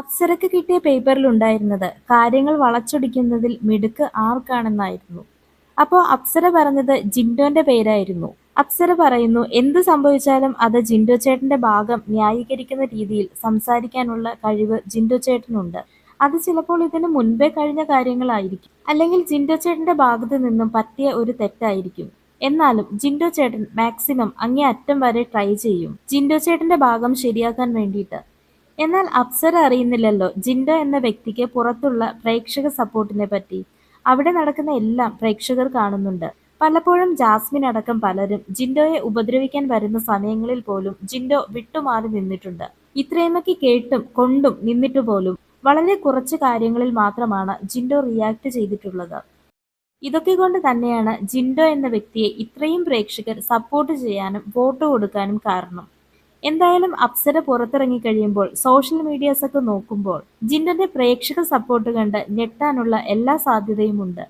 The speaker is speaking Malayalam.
അപ്സരക്ക് കിട്ടിയ പേപ്പറിലുണ്ടായിരുന്നത് കാര്യങ്ങൾ വളച്ചൊടിക്കുന്നതിൽ മിടുക്ക് ആർക്കാണെന്നായിരുന്നു. അപ്പോ അപ്സര പറഞ്ഞത് ജിൻഡോന്റെ പേരായിരുന്നു. അപ്സര പറയുന്നു എന്ത് സംഭവിച്ചാലും അത് ജിൻഡോ ചേട്ടന്റെ ഭാഗം ന്യായീകരിക്കുന്ന രീതിയിൽ സംസാരിക്കാനുള്ള കഴിവ് ജിൻഡോ ചേട്ടനുണ്ട്. അത് ചിലപ്പോൾ ഇതിന് മുൻപേ കഴിഞ്ഞ കാര്യങ്ങളായിരിക്കും. അല്ലെങ്കിൽ ജിൻഡോ ചേട്ടന്റെ ഭാഗത്തു നിന്നും പറ്റിയ ഒരു തെറ്റായിരിക്കും. എന്നാലും ജിൻഡോ ചേട്ടൻ മാക്സിമം അങ്ങേ അറ്റം വരെ ട്രൈ ചെയ്യും ജിൻഡോ ചേട്ടന്റെ ഭാഗം ശരിയാക്കാൻ വേണ്ടിയിട്ട്. എന്നാൽ അപ്സര അറിയുന്നില്ലല്ലോ ജിൻഡോ എന്ന വ്യക്തിക്ക് പുറത്തുള്ള പ്രേക്ഷക സപ്പോർട്ടിനെ പറ്റി. അവിടെ നടക്കുന്ന എല്ലാം പ്രേക്ഷകർ കാണുന്നുണ്ട്. പലപ്പോഴും ജാസ്മിൻ അടക്കം പലരും ജിൻഡോയെ ഉപദ്രവിക്കാൻ വരുന്ന സമയങ്ങളിൽ പോലും ജിൻഡോ വിട്ടുമാറി നിന്നിട്ടുണ്ട്. ഇത്രയുമൊക്കെ കേട്ടും കൊണ്ടും നിന്നിട്ടു പോലും വളരെ കുറച്ച് കാര്യങ്ങളിൽ മാത്രമാണ് ജിൻഡോ റിയാക്ട് ചെയ്തിട്ടുള്ളത്. ഇതൊക്കെ കൊണ്ട് തന്നെയാണ് ജിൻഡോ എന്ന വ്യക്തിയെ ഇത്രയും പ്രേക്ഷകർ സപ്പോർട്ട് ചെയ്യാനും വോട്ട് കൊടുക്കാനും കാരണം. എന്തായാലും അപ്സര പുറത്തിറങ്ങി കഴിയുമ്പോൾ സോഷ്യൽ മീഡിയാസൊക്കെ നോക്കുമ്പോൾ ജിൻഡന്റെ പ്രേക്ഷക സപ്പോർട്ട് കണ്ട് ഞെട്ടാനുള്ള എല്ലാ സാധ്യതയുമുണ്ട്.